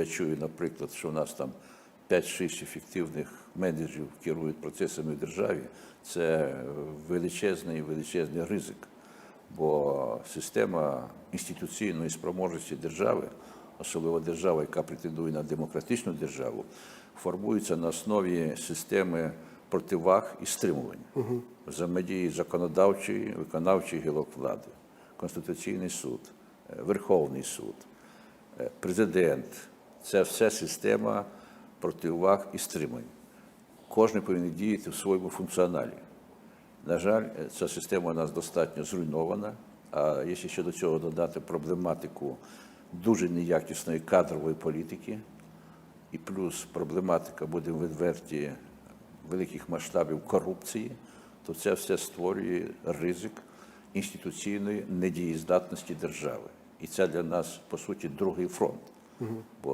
я чую, наприклад, що у нас там 5-6 ефективних менеджерів керують процесами в державі, це величезний величезний ризик. Бо система інституційної спроможності держави, особливо держава, яка претендує на демократичну державу, формується на основі системи противаг і стримувань, взаємодії законодавчої, виконавчої гілок влади, Конституційний суд, е, Верховний суд, е, президент це все система противаг і стримань. Кожен повинен діяти в своєму функціоналі. На жаль, е, ця система у нас достатньо зруйнована. А якщо ще до цього додати проблематику дуже неякісної кадрової політики, і плюс проблематика, будемо відверті, великих масштабів корупції, то це все створює ризик інституційної недієздатності держави. І це для нас, по суті, другий фронт. Бо